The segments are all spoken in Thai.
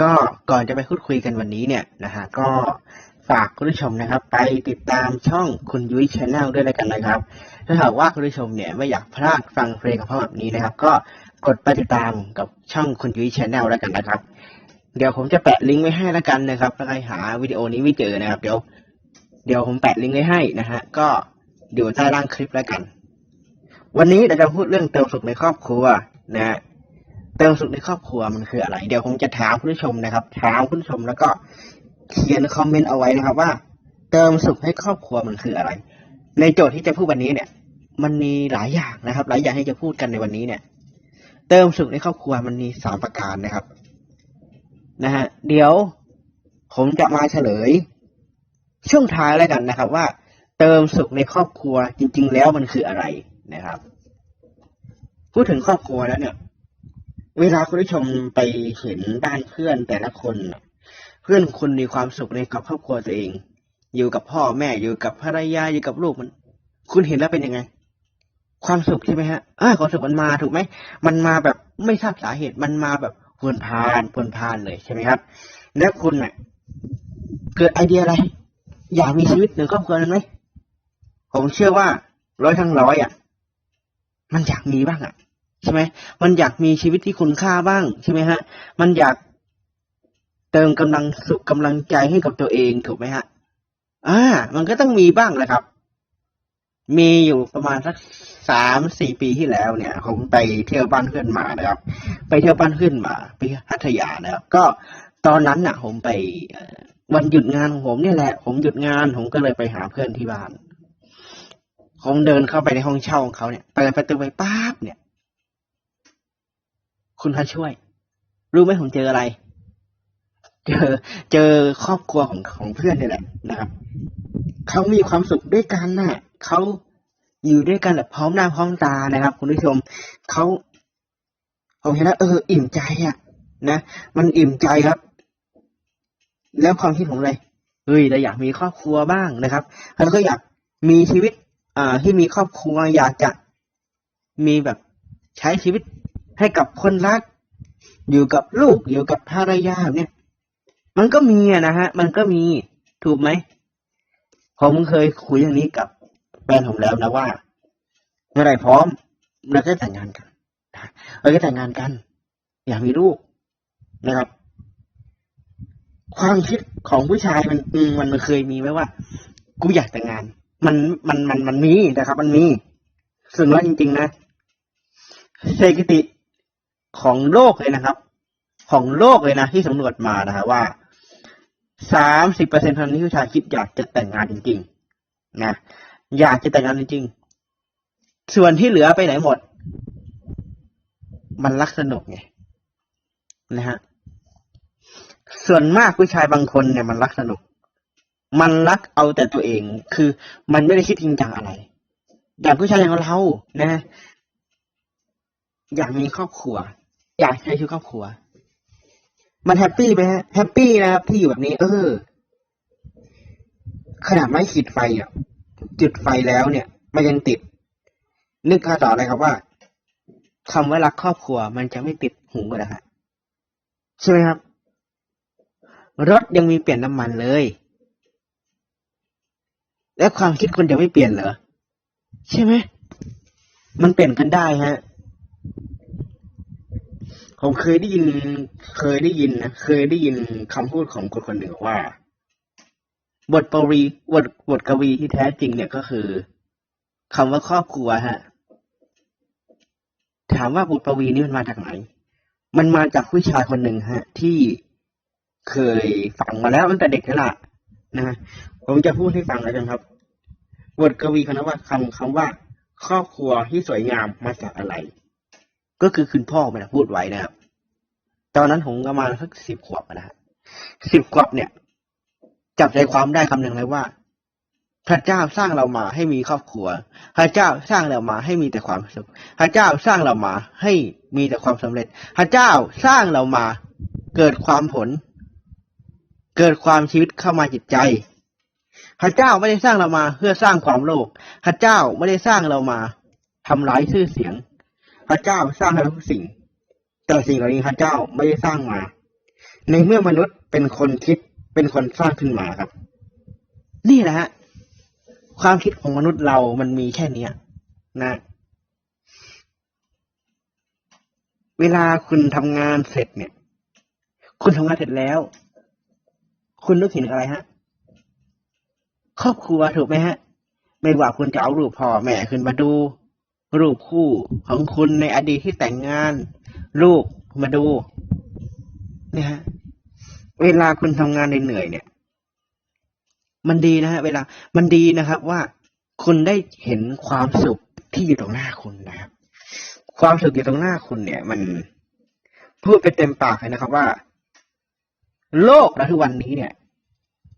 ก็ก่อนจะไปพูดคุยกันวันนี้เนี่ยนะฮะก็ฝากคุณผู้ชมนะครับ ไปติดตามช่องคุณยุ้ยชาแนลด้วยแล้วกันนะครับ ถ้าหากว่าคุณผู้ชมเนี่ยไม่อยากพลาดฟังเพลงของพ่อแบบนี้นะครับ ก็กดไปติดตามกับช่องคุณยุ้ยชาแนลแล้วกันนะครับ เดี๋ยวผมจะแปะลิงก์ไว้ให้แล้วกันนะครับถ้าใครหาวิดีโอนี้ไม่เจอนะครับ เดี๋ยว เดี๋ยวผมแปะลิงก์ไว้ให้นะฮะก็อยู่ใต้ล่างคลิปแล้วกัน วันนี้เราจะพูดเรื่องเติมสุขในครอบครัวนะฮะ เติมสุขในครอบครัวมันคืออะไร เดี๋ยวผมจะถามคุณผู้ชมนะครับ ถามคุณผู้ชมแล้วก็เขียนคอมเมนต์เอาไว้นะครับว่า เติมสุขให้ครอบครัวมันคืออะไร ในโจทย์ที่จะพูดวันนี้เนี่ย มันมีหลายอย่างนะครับ หลายอย่างที่จะพูดกันในวันนี้เนี่ย เติมสุขในครอบครัวมันมีสามประการนะครับ นะฮะเดี๋ยวผมจะมาเฉลย ช่วงท้ายแล้วกันนะครับ ว่า เติมสุขในครอบครัวจริง ๆ แล้วมันคืออะไรนะครับ พูดถึงครอบครัวแล้วเนี่ย เวลาคุณผู้ชมไปเห็นบ้านเพื่อนแต่ละคน เพื่อนคุณมีความสุขในกับครอบครัวตัวเอง อยู่กับพ่อแม่อยู่กับภรรยาอยู่กับลูกมัน คุณเห็นแล้วเป็นยังไง ความสุขใช่ไหมฮะอ่าความสุขมันมาถูกไหมมันมาแบบไม่ทราบสาเหตุมันมาแบบพวนพานพวนพานเลยใช่ไหมครับ แล้วคุณเน่ะ เกิดไอเดียอะไร อยากมีชีวิตหนึ่งครอบครัวนั้นไหมผมเชื่อว่าร้อยทั้งร้อยอะ มันอยากมีบ้างอะ ใช่ไหมมันอยากมีชีวิตที่คุณค่าบ้างใช่ไหมฮะ มันอยากเติมกำลังสุขกำลังใจให้กับตัวเองถูกไหมฮะ อ่า มันก็ต้องมีบ้างแหละครับ มีอยู่ประมาณสักสามสี่ปีที่แล้วเนี่ยผมไปเที่ยวบ้านเพื่อนมานะครับ ไปเที่ยวบ้านเพื่อนมาไปพัทยานะครับ ก็ตอนนั้นน่ะ ผมไปวันหยุดงานของผมเนี่ยแหละ ผมหยุดงานผมก็เลยไปหาเพื่อนที่บ้านผมเดินเข้าไปในห้องเช่าของเขาเนี่ยเปิดประตูไปป๊าบเนี่ย คุณพระช่วย รู้ไหมผมเจออะไร เจอเจอครอบครัวของของเพื่อนนี่แหละนะครับเขามีความสุขด้วยกันน่ะเขาอยู่ด้วยกันแบบพร้อมหน้าพร้อมตานะครับ คุณผู้ชมเขาผมเห็นแล้วเอออิ่มใจอะ นะมันอิ่มใจครับ แล้วความคิดผมเลยเฮ้ยเราอยากมีครอบครัวบ้างนะครับแล้วก็อยากมีชีวิต อ่าที่มีครอบครัวอยากจะมีแบบใช้ชีวิต ให้กับคนรัก อยู่กับลูกอยู่กับภรรยาเนี่ย มันก็มีนะฮะ มันก็มีถูกไหมผมเคยคุยอย่างนี้กับแฟนผมแล้วนะว่าเมื่อไรพร้อมเราก็แต่งงานกันเราก็แต่งงานกัน อยากมีลูกนะครับ ความคิดของผู้ชายมันมันมันเคยมีไหมว่า กูอยากแต่งงาน มันมันมันมันมีนะครับ มันมีส่วนว่าจริง ๆ นะสถิติจ ของโลกเลยนะครับ ของโลกเลยนะที่สำรวจมานะฮะว่าสามสิบเปอร์เซ็นต์ของนี้ผู้ชายคิดอยากจะแต่งงานจริงๆนะอยากจะแต่งงานจริงๆ ส่วนที่เหลือไปไหนหมด มันรักสนุกไงนะฮะส่วนมากผู้ชายบางคนเนี่ยมันรักสนุก มันรักเอาแต่ตัวเอง คือมันไม่ได้คิดจริงจังอะไร อย่างผู้ชายอย่างเรานะ อยากมีครอบครัว อยากใช้ชีวิตครอบครัว มันแฮปปี้ไหมฮะแฮปปี้นะครับที่อยู่แบบนี้ เออ ขนาดไม่ขีดไฟอะ จุดไฟแล้วเนี่ย มันยังติด นึกค่าต่อเลยครับว่าคำว่ารักครอบครัว มันจะไม่ติดหูกันนะฮะใช่ไหมครับ รถยังมีเปลี่ยนน้ำมันเลย แล้วความคิดคนจะไม่เปลี่ยนเหรอใช่ไหมมันเปลี่ยนกันได้ฮะ ผมเคยได้ยิน เคยได้ยินนะเคยได้ยินคำพูดของคนคนหนึ่งว่า บทปวีบทบทกวีที่แท้จริงเนี่ยก็คือคำว่าครอบครัวฮะ ถามว่าบทปวีนี้มันมาจากไหน มันมาจากผู้ชายคนหนึ่งฮะ ที่เคยฟังมาแล้วตั้งแต่เด็กนั่นแหละนะผมจะพูดให้ฟังแล้วกันครับ บทกวีคำว่าคำคำว่า ครอบครัวที่สวยงามมาจากอะไร ก็คือคุณพ่อมันพูดไว้นะครับ ตอนนั้นผมประมาณสักสิบขวบนะฮะสิบขวบเนี่ย จับใจความได้คำหนึ่งเลยว่า พระเจ้าสร้างเรามาให้มีครอบครัว พระเจ้าสร้างเรามาให้มีแต่ความสุข พระเจ้าสร้างเรามาให้มีแต่ความสำเร็จ พระเจ้าสร้างเรามาเกิดความผล เกิดความชีวิตเข้ามาจิตใจพระเจ้าไม่ได้สร้างเรามาเพื่อสร้างความโลภ พระเจ้าไม่ได้สร้างเรามาทำร้ายชื่อเสียง พระเจ้าสร้างทุกสิ่ง แต่สิ่งเหล่านี้พระเจ้าไม่ได้สร้างมา ในเมื่อมนุษย์เป็นคนคิดเป็นคนสร้างขึ้นมาครับ นี่แหละฮะความคิดของมนุษย์เรามันมีแค่เนี้ยนะ เวลาคุณทำงานเสร็จเนี่ย คุณทำงานเสร็จแล้ว คุณนึกถึงอะไรฮะ ครอบครัวถูกไหมฮะ ไม่ว่าคุณจะเอารูปพ่อแม่ขึ้นมาดู รูปคู่ของคุณในอดีตที่แต่งงาน รูปมาดูเนี่ยฮะเวลาคุณทำงานเหนื่อยเนี่ย มันดีนะฮะเวลา มันดีนะครับว่าคุณได้เห็นความสุขที่อยู่ตรงหน้าคุณนะครับ ความสุขอยู่ตรงหน้าคุณเนี่ย มันพูดไปเต็มปากเลยนะครับว่า โลกและทุกวันนี้เนี่ย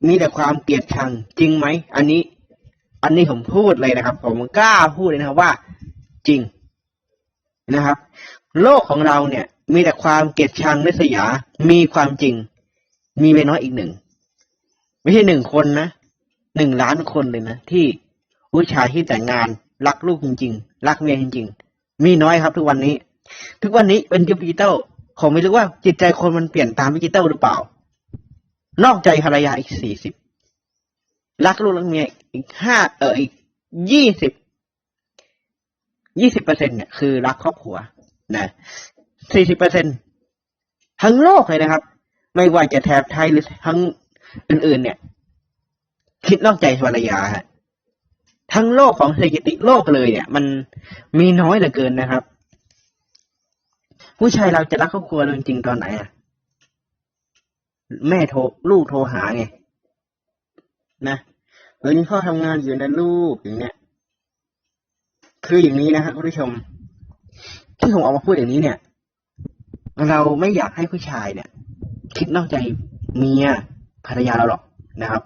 มีแต่ความเกลียดชังจริงไหมอันนี้ อันนี้ผมพูดเลยนะครับ ผมกล้าพูดเลยนะครับว่า จริงนะครับ โลกของเราเนี่ย มีแต่ความเกลียดชังริษยา มีความจริง มีไม่น้อยอีกหนึ่ง ไม่ใช่หนึ่งคนนะหนึ่งล้านคนเลยนะ ที่ผู้ชายที่แต่งงาน รักลูกจริง ๆ รักเมียจริง ๆ มีน้อยครับ ทุกวันนี้ ทุกวันนี้เป็นยุคดิจิตอลผมไม่รู้ว่าจิตใจคนมันเปลี่ยนตามดิจิตอลหรือเปล่า นอกใจภรรยาอีกสี่สิบรักลูกรักเมียอีกห้าเอออีกยี่สิบ ยี่สิบเปอร์เซ็นเนี่ยคือรักครอบครัวนะสี่สิบเปอร์เซ็นทั้งโลกเลยนะครับ ไม่ว่าจะแถบไทยหรือทั้งอื่น ๆ เนี่ย คิดนอกใจภรรยาฮะทั้งโลกของเศรษฐกิจโลกเลยเนี่ย มันมีน้อยเหลือเกินนะครับ ผู้ชายเราจะรักครอบครัวจริงๆตอนไหนอะแม่โทรลูกโทรหาไงนะเฮ้ยนี่พ่อทำงานอยู่นะลูกอย่างเนี้ย คืออย่างนี้นะครับคุณผู้ชม ที่ผมเอามาพูดอย่างนี้เนี่ย เราไม่อยากให้ผู้ชายเนี่ย คิดนอกใจเมียภรรยาเราหรอกนะครับ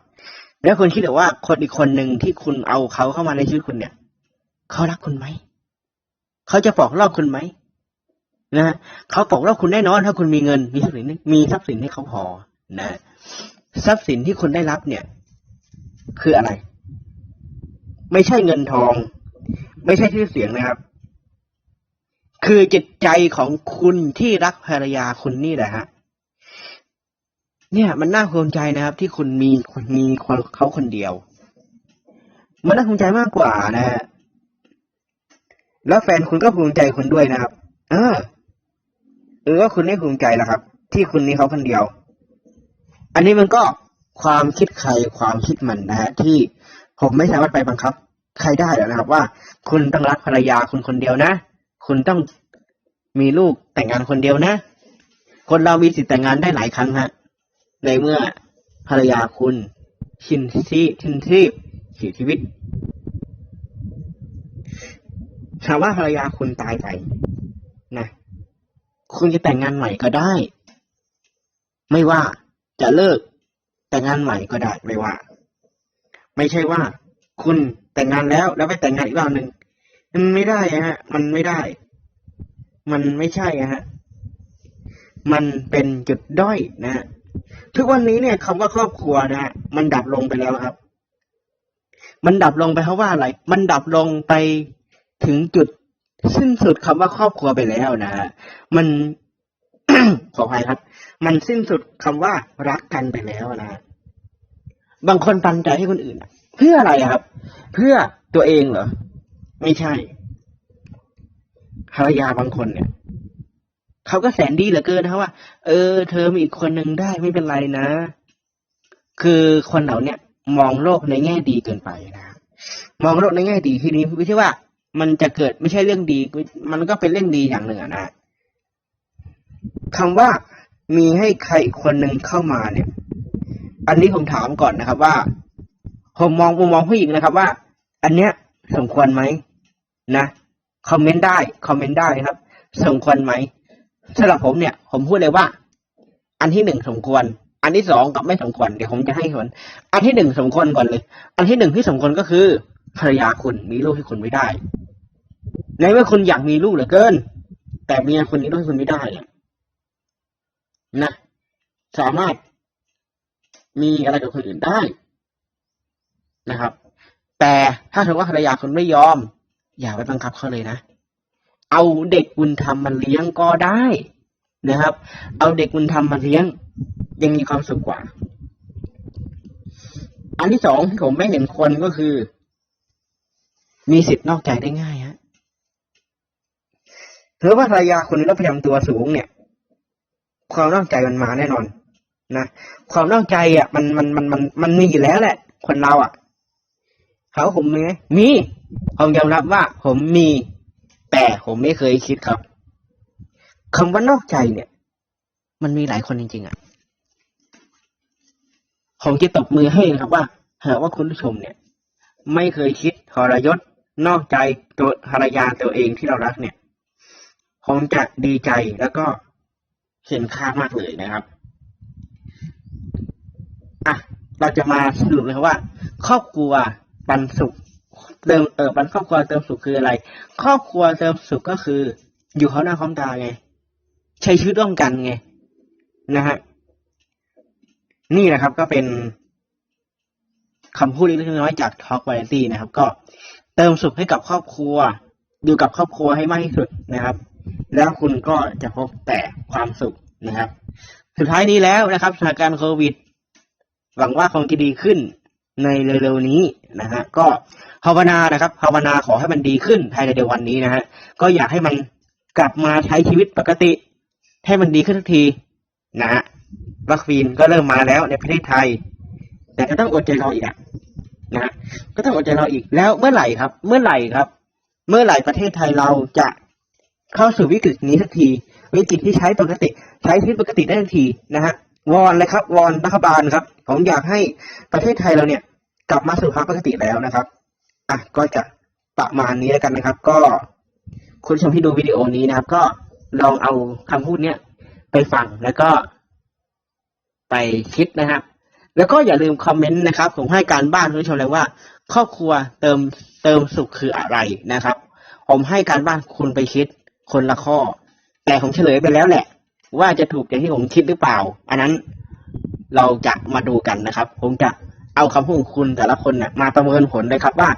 แล้วคุณคิดหรือว่าคนอีกคนหนึ่งที่คุณเอาเขาเข้ามาในชีวิตคุณเนี่ยเขารักคุณไหมเขาจะปอกลอกคุณไหมนะเขาปอกลอกคุณแน่นอนถ้าคุณมีเงินมีทรัพย์สินมีทรัพย์สินให้เขาพอนะทรัพย์สินที่คุณได้รับเนี่ย คืออะไร ไม่ใช่เงินทอง ไม่ใช่ชื่อเสียงนะครับ คือจิตใจของคุณที่รักภรรยาคุณนี่แหละฮะเนี่ย มันน่าภูมิใจนะครับ ที่คุณมีคนมีคนเขาคนเดียว มันน่าภูมิใจมากกว่านะฮะแล้วแฟนคุณก็ภูมิใจคุณด้วยนะครับ เออหรือว่าคุณได้ภูมิใจแล้วครับ ที่คุณมีเขาคนเดียว อันนี้มันก็ความคิดใครความคิดมันนะฮะที่ผมไม่สามารถไปบังคับ ใครได้นะครับว่า คุณต้องรักภรรยาคุณคนเดียวนะ คุณต้องมีลูกแต่งงานคนเดียวนะ คนเรามีสิทธิ์แต่งงานได้หลายครั้งฮะ ในเมื่อภรรยาคุณ ชินที่ชินทีเสียชีวิตถามว่าภรรยาคุณตายไปนะคุณจะแต่งงานใหม่ก็ได้ ไม่ว่าจะเลิกแต่งงานใหม่ก็ได้ไม่ว่า ไม่ใช่ว่า คุณ แต่งงานแล้วแล้วไปแต่งงานอีกรอบหนึ่งมันไม่ได้ฮะ มันไม่ได้ มันไม่ใช่ฮะ มันเป็นจุดด้อยนะฮะทุกวันนี้เนี่ยคำว่าครอบครัวนะฮะมันดับลงไปแล้วครับ มันดับลงไปเพราะว่าอะไร มันดับลงไปถึงจุดสิ้นสุดคำว่าครอบครัวไปแล้วนะฮะมันขออภัยครับ มันสิ้นสุดคำว่ารักกันไปแล้วนะ บางคนปันใจให้คนอื่นอะ เพื่ออะไรครับ เพื่อตัวเองเหรอ ไม่ใช่ภรรยาบางคนเนี่ยเขาก็แสนดีเหลือเกินนะว่า เออ เธอมีอีกคนหนึ่งได้ไม่เป็นไรนะ คือคนเหล่าเนี่ยมองโลกในแง่ดีเกินไปนะมองโลกในแง่ดีทีนี้ไม่ใช่ว่า มันจะเกิดไม่ใช่เรื่องดี มันก็เป็นเรื่องดีอย่างหนึ่งนะคำว่ามีให้ใครอีกคนหนึ่งเข้ามาเนี่ย อันนี้ผมถามก่อนนะครับว่า ผมมองมุมมองผู้หญิงนะครับว่า อันเนี้ยสมควรไหมนะคอมเมนต์ได้คอมเมนต์ได้ครับ สมควรไหมสำหรับผมเนี่ย ผมพูดเลยว่า อันที่หนึ่งสมควร อันที่สองกับไม่สมควรเดี๋ยวผมจะให้ผลอันที่หนึ่งสมควรก่อนเลย อันที่หนึ่งที่สมควรก็คือภรรยาคุณมีลูกให้คุณไม่ได้ในเมื่อคุณอยากมีลูกเหลือเกิน แต่เมียคุณมีลูกให้คุณไม่ได้นะสามารถมีอะไรกับคนอื่นได้ นะครับ แต่ถ้าถือว่าภรรยาคุณไม่ยอม อย่าไปบังคับเขาเลยนะ เอาเด็กบุญธรรมมาเลี้ยงก็ได้นะครับ เอาเด็กบุญธรรมมาเลี้ยง ยังมีความสุขกว่า อันที่สองที่ผมไม่เห็นคนก็คือ มีสิทธิ์นอกใจได้ง่ายฮะหรือว่าภรรยาคนนี้รับประจำตัวสูงเนี่ย ความนอกใจมันมาแน่นอนนะความนอกใจอะ มันมันมันมันมันมีอยู่แล้วแหละ คนเราอะ เขาผมมีไหมมีผมยอมรับว่า ผมมี แต่ผมไม่เคยคิดครับคำว่านอกใจเนี่ย มันมีหลายคนจริง ๆ อะ ผมจะตบมือให้นะครับว่าหากว่าคุณผู้ชมเนี่ย ไม่เคยคิดทรยศนอกใจตัวภรรยาตัวเองที่เรารักเนี่ยผมจะดีใจแล้วก็เห็นค่ามากเลยนะครับอะเราจะมาสรุปนะครับว่า ครอบครัว ปันสุขเติมเออปันครอบครัวเติมสุขคืออะไร ครอบครัวเติมสุขก็คือ อยู่เขาหน้าพร้อมตาไง ใช้ชีวิตร่วมกันไงนะฮะนี่นะครับก็เป็นคำพูดเล็กน้อยจาก Talk Variety นะครับ ก็เติมสุขให้กับครอบครัว อยู่กับครอบครัวให้มากที่สุดนะครับ แล้วคุณก็จะพบแต่ความสุขนะครับ สุดท้ายนี้แล้วนะครับสถานการณ์โควิด หวังว่าคงจะดีขึ้น ในเร็วๆนี้นะฮะก็ภาวนานะครับภาวนาขอให้มันดีขึ้นภายในเดือนวันนี้นะฮะก็อยากให้มันกลับมาใช้ชีวิตปกติ ให้มันดีขึ้นทุกทีนะฮะวัคซีนก็เริ่มมาแล้วในประเทศไทย แต่ก็ต้องอดใจรออีกอะนะฮะก็ต้องอดใจรออีกแล้วเมื่อไหร่ครับ เมื่อไหร่ครับ เมื่อไหร่ประเทศไทยเราจะเข้าสู่วิกฤตนี้สักที วิกฤตที่ใช้ปกติ ใช้ชีวิตปกติได้ทันทีนะฮะ วอนเลยครับวอนรัฐบาลครับผมอยากให้ประเทศไทยเราเนี่ย กลับมาสู่ภาวะปกติแล้วนะครับอะก็จะประมาณนี้แล้วกันนะครับ ก็คุณผู้ชมที่ดูวิดีโอนี้นะครับ ก็ลองเอาคำพูดเนี้ยไปฟังแล้วก็ไปคิดนะครับ แล้วก็อย่าลืมคอมเมนต์นะครับ ผมให้การบ้านคุณผู้ชมเลยว่า ครอบครัวเติมเติมสุขคืออะไรนะครับ ผมให้การบ้านคุณไปคิดคนละข้อ แต่ผมเฉลยไปแล้วแหละ ว่าจะถูกอย่างที่ผมคิดหรือเปล่า อันนั้นเราจะมาดูกันนะครับ ผมจะเอาคำพูดของคุณแต่ละคนเนี่ยมาประเมินผลเลยครับว่า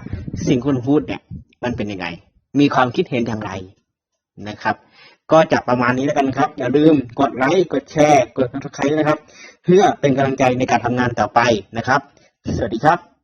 สิ่งคุณพูดเนี่ย มันเป็นยังไง มีความคิดเห็นอย่างไรนะครับ ก็จะประมาณนี้แล้วกันครับ อย่าลืมกดไลค์กดแชร์ กด subscribe นะครับ เพื่อเป็นกำลังใจในการทำงานต่อไปนะครับ สวัสดีครับ